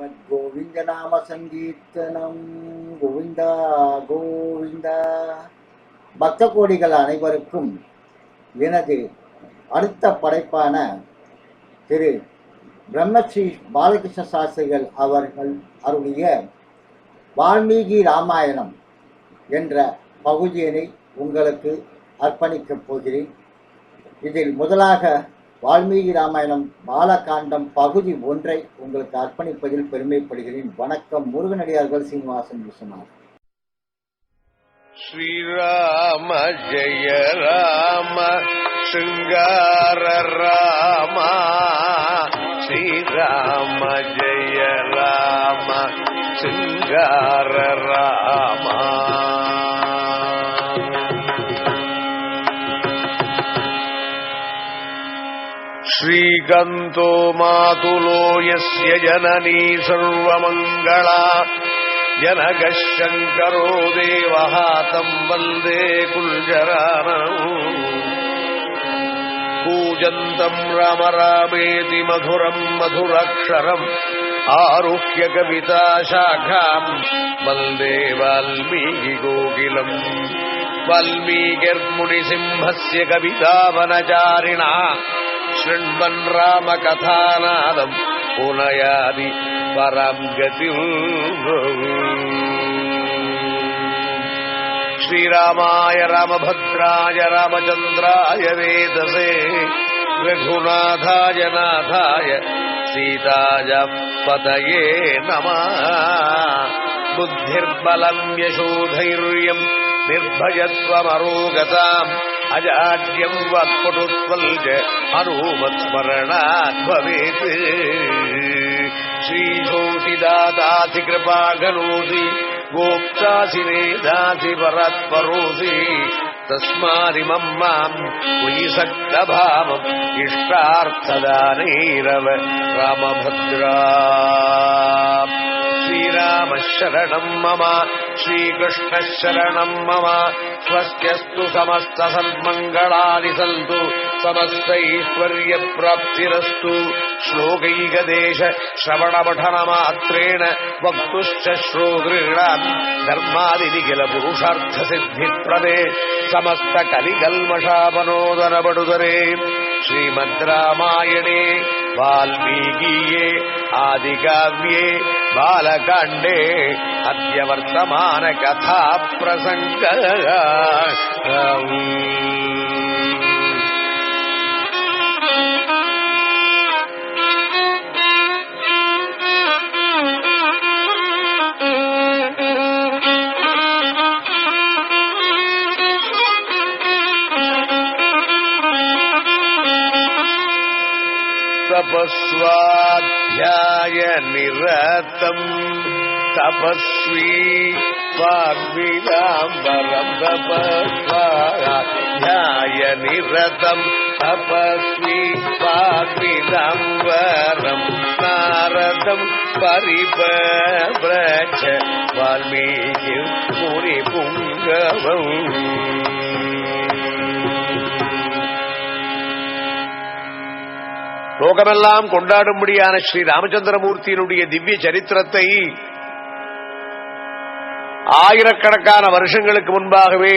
ஸ்ரீமத் கோவிந்த நாம சங்கீர்த்தனம் கோவிந்தா. கோவிந்தா பக்த கோடிகள் அனைவருக்கும் எனது அடுத்த படைப்பான திரு பிரம்மஸ்ரீ பாலகிருஷ்ண சாஸ்திரிகள் அவர்கள் அருளிய வால்மீகி ராமாயணம் என்ற பகுதியினை உங்களுக்கு அர்ப்பணிக்கப் போகிறேன். இதில் முதலாக வால்மீகி ராமாயணம் பாலகாண்டம் பகுதி ஒன்றை உங்களுக்கு அர்ப்பணிப்பதில் பெருமைப்படுகிறேன். வணக்கம் முருகனடியார்கள் சீனிவாசன் விஸ்வநாத் ஸ்ரீராம ஜெய ராம சிங்கார ராமா ஸ்ரீராம ஜெய ராம சிங்கார ராம. श्रीकन्तो मातुलो यस्य जननी सर्वमङ्गला। जनकः शङ्करो देवः तम् वन्दे कुञ्जरानम् पूजन्तम् राम रामेति मधुरम् मधुरक्षरम्। आरुह्य कविता शाखाम् वन्दे वाल्मीकिकोकिलम् वाल्मीकिर्मुनिसिंहस्य कवितावनचारिणा शृण्वन् रामकथानादम् पुनयादि परम् गतिम् श्रीरामाय रामभद्राय रामचन्द्राय वेदसे रघुनाथाय नाथाय सीताय पतये नमः। बुद्धिर्बलम् यशोधैर्यम् निर्भयत्वमरोगताम् अजाड्यं वत्पुरुत्वल्ज अरूपस्मरणात् भवेत् श्रीज्योतिदातासि कृपा करोति गोप्तासि नेदासि परत्परोसि तस्मादिमं माम् उयिसक्तभावम् इष्टार्थदानैरव रामभद्रा। श्रीरामशरणं मम श्रीकृष्णः शरणम् मम स्वस्त्यस्तु समस्तसन्मङ्गलानि सन्तु समस्तैश्वर्यप्राप्तिरस्तु श्लोकैकदेश श्रवणपठनमात्रेण वक्तुश्च श्रोतॄणाम् धर्मादिनि किल पुरुषार्थसिद्धिप्रदे समस्तकलिकल्मषापनोदनपडुदरे श्रीमद् வால்மீகியே ஆதிகாவ்யே பாலகாண்டே அத்தியவர்த்தமான கதா பிரசங்க തപസ്വാധ്യായ നിരതം തപസ്വീ പാർവിതാംബരം തപസ്വാധ്യായ നിരതം തപസ്വീ പാർവിതാംബരം നാരദം പരിപ്രച്ഛ വാൽമീകി മുറി പുങ്കവും லோகமெல்லாம் கொண்டாடும்படியான ஸ்ரீ ராமச்சந்திரமூர்த்தியினுடைய திவ்ய சரித்திரத்தை ஆயிரக்கணக்கான வருஷங்களுக்கு முன்பாகவே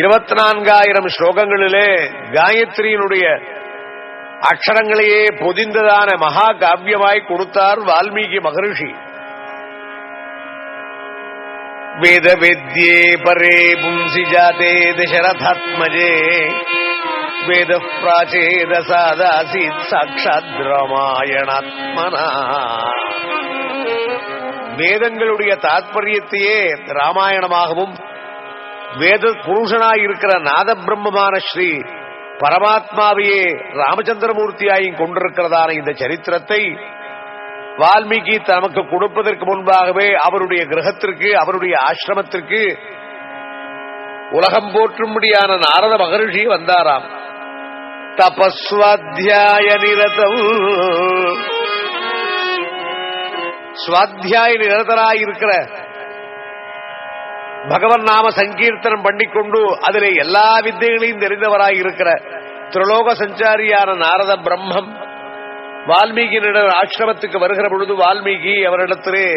இருபத்தி நான்காயிரம் ஸ்லோகங்களிலே காயத்ரியினுடைய அக்ஷரங்களையே பொதிந்ததான மகா காவியமாய் கொடுத்தார் வால்மீகி மகரிஷி. வேத வேத்யே பரே பும்சி ஜாதே தசரதாத்மஜே. வேத பிராச்சேதசாதாசீத் சாட்சாத் வேதங்களுடைய தாத்பரியத்தையே ராமாயணமாகவும் வேத புருஷனாயிருக்கிற நாத பிரம்மமான ஸ்ரீ பரமாத்மாவையே ராமச்சந்திரமூர்த்தியாயும் கொண்டிருக்கிறதான இந்த சரித்திரத்தை வால்மீகி தமக்கு கொடுப்பதற்கு முன்பாகவே அவருடைய கிரகத்திற்கு அவருடைய ஆசிரமத்திற்கு உலகம் போற்றும்படியான நாரத மகரிஷி வந்தாராம். தபஸ்வாத்தியாய நிரதம் சுவாத்தியாய நிரதராயிருக்கிற பகவன் நாம சங்கீர்த்தனம் பண்ணிக்கொண்டு அதிலே எல்லா வித்தைகளையும் தெரிந்தவராயிருக்கிற திரலோக சஞ்சாரியான நாரத பிரம்மம் வால்மீகியினர் ஆசிரமத்துக்கு வருகிற பொழுது வால்மீகி அவரிடத்திலே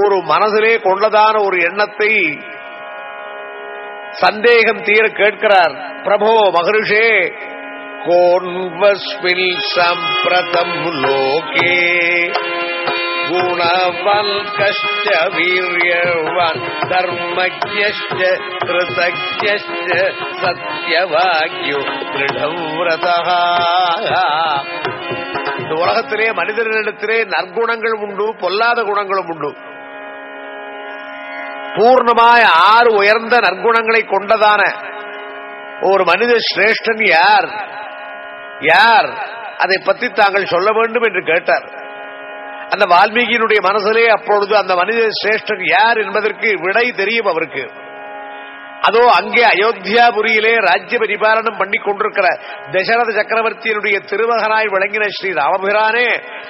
ஒரு மனதிலே கொண்டதான ஒரு எண்ணத்தை சந்தேகம் தீர கேட்கிறார் பிரபோ மகரிஷே கோன்வஸ்மில் சம்பிரதம் லோகே குணவல்கஷ்ட வீரியவான் தர்மஜ்ஞஷ்ட கிருதஜ்ஞஷ்ட சத்யவாக்யோ திருடவிரதா இந்த உலகத்திலே மனிதர்களிடத்திலே நற்குணங்கள் உண்டு பொல்லாத குணங்களும் உண்டு. பூர்ணமாய் ஆறு உயர்ந்த நற்குணங்களை கொண்டதான ஒரு மனித சிரேஷ்டன் யார்? யார்? அதை பற்றி தாங்கள் சொல்ல வேண்டும் என்று கேட்டார். அந்த வால்மீகியினுடைய மனசிலே அப்பொழுது அந்த மனித சிரேஷ்டன் யார் என்பதற்கு விடை தெரியும் அவருக்கு. அதோ அங்கே அயோத்தியாபுரியிலே ராஜ்ய பரிபாலனம் பண்ணி கொண்டிருக்கிற தசரத சக்கரவர்த்தியினுடைய திருமகனாய் விளங்கின ஸ்ரீ ராமபிரானே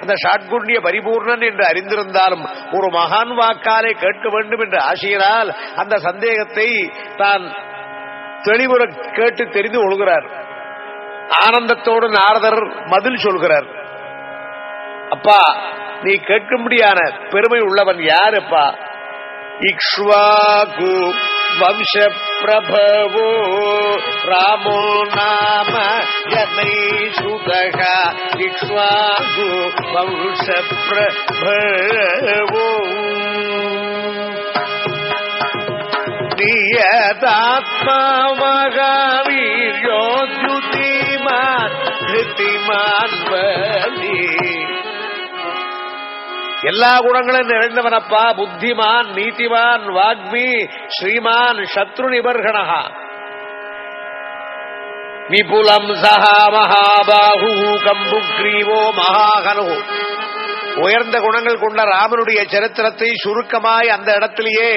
அந்த ஷாட்குண்ய பரிபூர்ணன் என்று அறிந்திருந்தாலும் ஒரு மகான் வாக்காலே கேட்க வேண்டும் என்று ஆசையினால் அந்த சந்தேகத்தை தான் தெளிவுற கேட்டு தெரிந்து கொள்கிறார். ஆனந்தத்தோடு நாரதர் மதில் சொல்கிறார். அப்பா நீ கேட்கும்படியான பெருமை உள்ளவன் யாருப்பா? இக்ஷ்வாகு वंशप्रभवो रामो नाम यनैषुतः सुधा वंशप्रभवो। दीयदात्मा महावीर्योद्युतिमान् धृतिमान् बली। எல்லா குணங்களும் நிறைந்தவனப்பா. புத்திமான் நீதிமான் வாக்மி ஸ்ரீமான் சத்ரு நிபர்கணா விபுலம் சஹா மகாபாகு கம்புக்ரீவோ மகாகனு. உயர்ந்த குணங்கள் கொண்ட ராமனுடைய சரித்திரத்தை சுருக்கமாய் அந்த இடத்திலேயே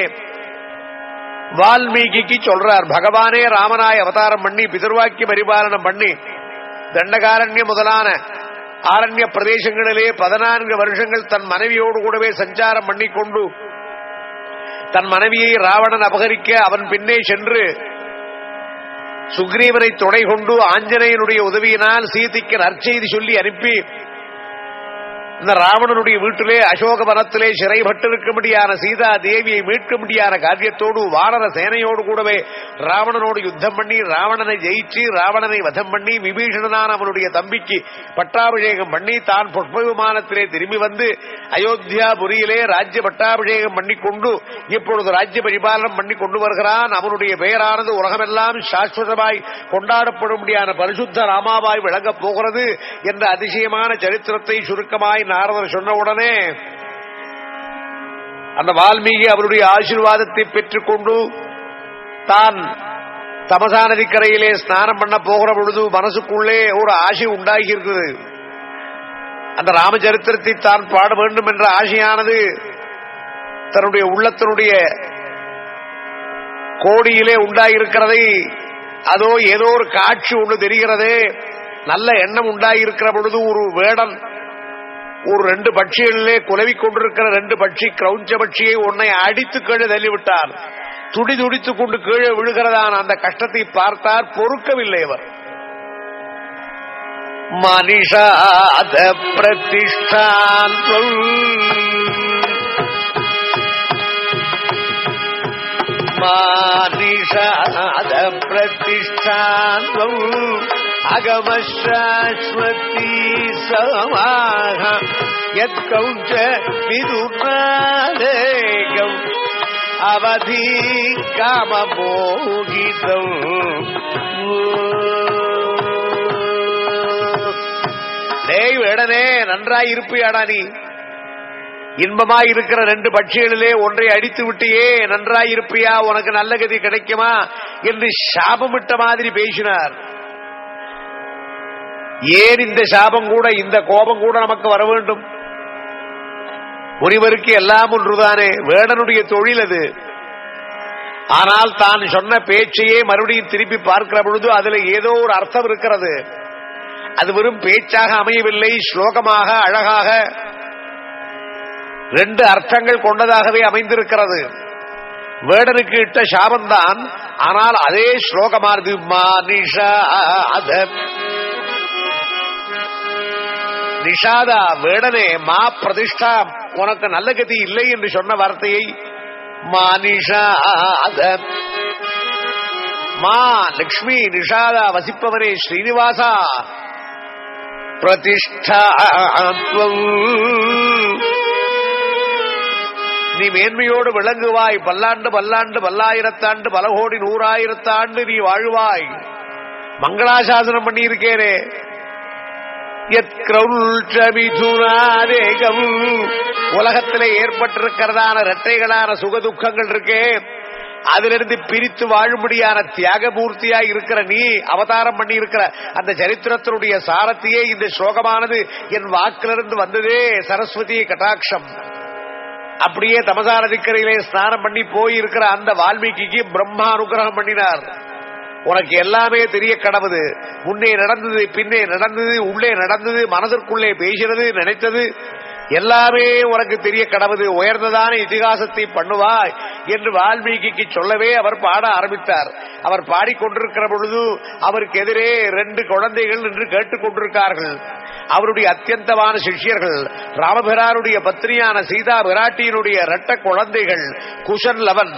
வால்மீகிக்கு சொல்றார். பகவானே ராமனாய் அவதாரம் பண்ணி பிதர்வாக்கிய பரிபாலனம் பண்ணி தண்டகாரண்ய முதலான ஆரண்ய பிரதேசங்களிலே பதினான்கு வருஷங்கள் தன் மனைவியோடு கூடவே சஞ்சாரம் பண்ணிக்கொண்டு தன் மனைவியை ராவணன் அபகரிக்க அவன் பின்னே சென்று சுக்ரீவனை துணை கொண்டு ஆஞ்சநேயனுடைய உதவியினால் சீதைக்கு நற்செய்தி சொல்லி அனுப்பி இந்த ராவணனுடைய வீட்டிலே அசோக வனத்திலே சிறைப்பட்டிருக்கும்படியான சீதா தேவியை மீட்கும்படியான காரியத்தோடு வானர சேனையோடு கூடவே ராவணனோடு யுத்தம் பண்ணி ராவணனை ஜெயிச்சு ராவணனை வதம் பண்ணி விபீஷணனான அவனுடைய தம்பிக்கு பட்டாபிஷேகம் பண்ணி தான் புஷ்ப விமானத்திலே திரும்பி வந்து அயோத்தியாபுரியிலே ராஜ்ய பட்டாபிஷேகம் பண்ணி கொண்டு இப்பொழுது ராஜ்ய பரிபாலனம் பண்ணி கொண்டு வருகிறான். அவனுடைய பெயரானது உலகமெல்லாம் சாஸ்வதமாய் கொண்டாடப்படும்படியான பரிசுத்த ராமாவாய் விளங்கப் போகிறது என்ற அதிசயமான சரித்திரத்தை சுருக்கமாய் நாரதர் சொன்ன உடனே அந்த வால்மீகி அவருடைய ஆசீர்வாதத்தை பெற்றுக்கொண்டு தான் தமசா நதிக்கரையிலே ஸ்நானம் பண்ண போகிற பொழுது மனசுக்குள்ளே ஒரு ஆசை உண்டாகி இருக்குது அந்த ராமச்சரித்திரத்தை தான் பாட வேண்டும் என்ற ஆசையானது தன்னுடைய உள்ளத்தினுடைய கோடியிலே உண்டாயிருக்கிறதை அதோ ஏதோ ஒரு காட்சி ஒன்று தெரிகிறதே நல்ல எண்ணம் உண்டாயிருக்கிற பொழுது ஒரு வேடன் ஒரு ரெண்டு பட்சிகளிலே குலவிக் கொண்டிருக்கிற ரெண்டு பட்சி கிரௌஞ்ச பட்சியை உன்னை அடித்து கீழே தள்ளிவிட்டார். துடி துடித்துக் கொண்டு கீழே விழுகிறதான அந்த கஷ்டத்தை பார்த்தார் பொறுக்கவில்லை அவர். மனிஷாத பிரதிஷ்டான் மானிஷாத பிரதிஷ்டான் அகமசாஸ்வதி சமாக யத்கௌஞ்ச விதுர்நாதேகம் அவதி காமமோகிதம் டேய் வேடனே நன்றாய் இருப்பியாடா நீ. இன்பமாய் இருக்கிற ரெண்டு பட்சிகளிலே ஒன்றை அடித்து விட்டியே நன்றாய் இருப்பியா உனக்கு நல்ல கதி கிடைக்குமா என்று சாபமிட்ட மாதிரி பேசினார். ஏன் இந்த சாபம் கூட இந்த கோபம் கூட நமக்கு வர வேண்டும்? முனிவருக்கு எல்லாம் ஒன்றுதானே வேடனுடைய தொழில் அது. ஆனால் தான் சொன்ன பேச்சையே மறுபடியும் திருப்பி பார்க்கிற பொழுது அதுல ஏதோ ஒரு அர்த்தம் இருக்கிறது. அது வெறும் பேச்சாக அமையவில்லை ஸ்லோகமாக அழகாக. ரெண்டு அர்த்தங்கள் கொண்டதாகவே அமைந்திருக்கிறது. வேடனுக்கு இட்ட சாபம்தான் ஆனால் அதே ஸ்லோகமானது மானிஷா அத நிஷாதா வேடனே மா பிரதிஷ்டா உனக்கு நல்ல கதி இல்லை என்று சொன்ன வார்த்தையை மா நிஷாத. மா லக்ஷ்மி நிஷாதா வசிப்பவனே ஸ்ரீனிவாசா. பிரதிஷ்டா நீ மேன்மையோடு விளங்குவாய் பல்லாண்டு பல்லாண்டு பல்லாயிரத்தாண்டு பல கோடி நூறாயிரத்தாண்டு நீ வாழ்வாய். மங்களாசாசனம் பண்ணியிருக்கேனே. மிதுனாதேகம் உலகத்திலே ஏற்பட்டிருக்கிறதான இரட்டைகளான சுகதுக்கங்கள் இருக்கே. அதிலிருந்து பிரித்து வாழும்படியான தியாகமூர்த்தியா இருக்கிற நீ அவதாரம் பண்ணி இருக்கிற அந்த சரித்திரத்தினுடைய சாரத்தையே இந்த ஸ்லோகமானது. என் வாக்கிலிருந்து வந்ததே சரஸ்வதி கட்டாட்சம். அப்படியே தமசாரதிக்கரையிலே ஸ்நானம் பண்ணி போயிருக்கிற அந்த வால்மீகிக்கு பிரம்மா அனுகிரகம் பண்ணினார். உனக்கு எல்லாமே தெரிய கடவுது. முன்னே நடந்தது பின்னே நடந்தது உள்ளே நடந்தது மனதிற்குள்ளே பேசினது நினைத்தது எல்லாமே உனக்கு தெரிய கடவுது. உயர்ந்ததான இதிகாசத்தை பண்ணுவாய் என்று வால்மீகிக்கு சொல்லவே அவர் பாட ஆரம்பித்தார். அவர் பாடிக்கொண்டிருக்கிற பொழுது அவருக்கு எதிரே ரெண்டு குழந்தைகள் என்று கேட்டுக் கொண்டிருக்கார்கள் அவருடைய அத்தியந்தமான சிஷ்யர்கள் ராமபிராருடைய பத்னியான சீதா பிராட்டியினுடைய இரட்ட குழந்தைகள் குஷன் லவன்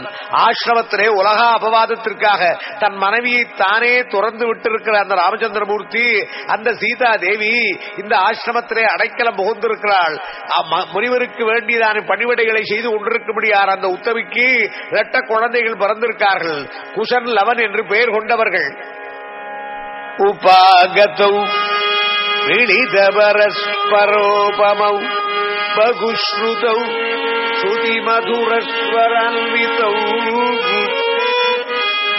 ஆசிரமத்திலே உலக அபவாதத்திற்காக தன் மனைவியை தானே துறந்து விட்டிருக்கிற அந்த ராமச்சந்திரமூர்த்தி அந்த சீதா தேவி இந்த ஆசிரமத்திலே அடைக்கலம் புகுந்திருக்கிறாள். முனிவருக்கு வேண்டியதான பணிவிடைகளை செய்து கொண்டிருக்கும்படியார் அந்த உத்தவிக்கு இரட்ட குழந்தைகள் பிறந்திருக்கார்கள். குஷன் லவன் என்று பெயர் கொண்டவர்கள். உபாகதௌ मिलितपरस्परोपमौ बहुश्रुतौ श्रुतिमधुरस्वरान्वितौ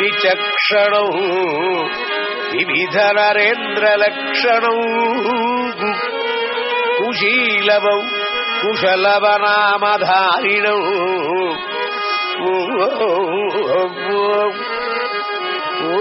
विचक्षणौ विविधनरेन्द्रलक्षणौ कुशीलवौ कुशलवनामधारिणौ ओ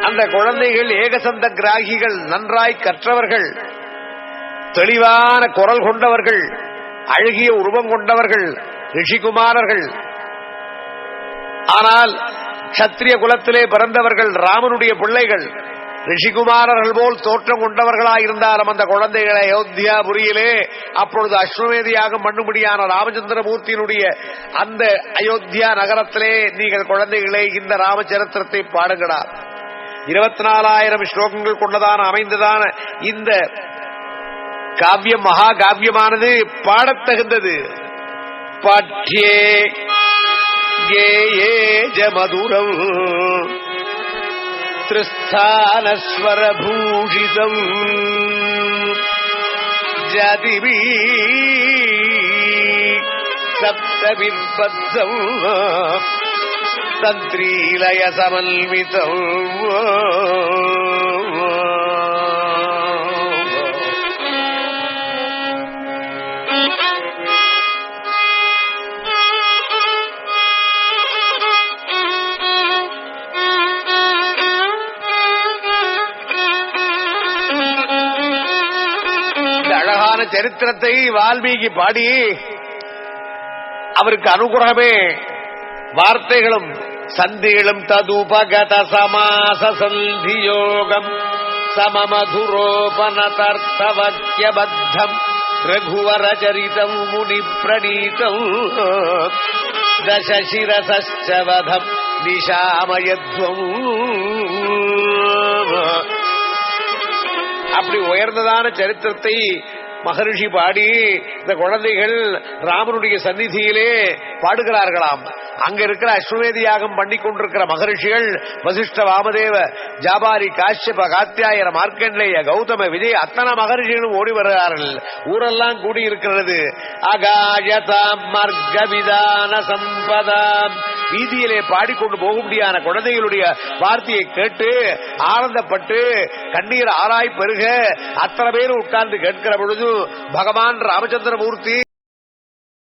அந்த குழந்தைகள் ஏகசந்த கிராகிகள் நன்றாய் கற்றவர்கள் தெளிவான குரல் கொண்டவர்கள் அழகிய உருவம் கொண்டவர்கள் ரிஷிகுமாரர்கள். ஆனால் சத்திரிய குலத்திலே பிறந்தவர்கள் ராமனுடைய பிள்ளைகள் ரிஷிகுமாரர்கள் போல் தோற்றம் கொண்டவர்களாயிருந்தாலும் அந்த குழந்தைகளை அயோத்தியாபுரியிலே அப்பொழுது அஸ்வமேதியாகம் பண்ணும்படியான ராமச்சந்திரமூர்த்தியினுடைய அந்த அயோத்தியா நகரத்திலே நீங்கள் குழந்தைகளே இந்த ராமச்சரித்திரத்தை பாடுங்களா இருபத்தி நாலாயிரம் ஸ்லோகங்கள் கொண்டதான அமைந்ததான இந்த காவியம் மகா காவியமானது பாடத்தகுந்தது பாட்யே ஏ ஜமதுரம் திருஸ்தானஸ்வரபூஷிதம். ஜதிவி சப்தவிர்பத்தம் தத்ரீலய சமல்விதம் அழகான சரித்திரத்தை வால்மீகி பாடி அவருக்கு அனுகிரகமே வார்த்தைகளும் சந்திகளும் ததுபகத சமாச சந்தியோகம் யோகம் சமமதுரோபனதர்த்தவக்கியபத்தம் ரகுவர சரிதம் முனி பிரணீதம் தசசிரசவதம் நிஷாமயத்வம். அப்படி உயர்ந்ததான சரித்திரத்தை மகரிஷி பாடி இந்த குழந்தைகள் ராமனுடைய சந்நிதியிலே பாடுகிறார்களாம். அங்க இருக்கிற அஸ்வமேத யாகம் பண்ணி கொண்டிருக்கிற மகரிஷிகள் வசிஷ்ட வாமதேவ ஜாபாரி காஷ்யப காத்தியாயர மார்க்கண்டேய கௌதம விஜய் அத்தனை மகரிஷிகளும் ஓடி வருகிறார்கள். ஊரெல்லாம் கூடி இருக்கிறது அகாயதாம் விதான சம்பதாம். வீதியிலே பாடிக்கொண்டு போகும்படியான குழந்தைகளுடைய வார்த்தையை கேட்டு ஆனந்தப்பட்டு கண்ணீர் ஆராய் பெருக அத்தனை பேர் உட்கார்ந்து கேட்கிற பொழுது பகவான் ராமச்சந்திரமூர்த்தி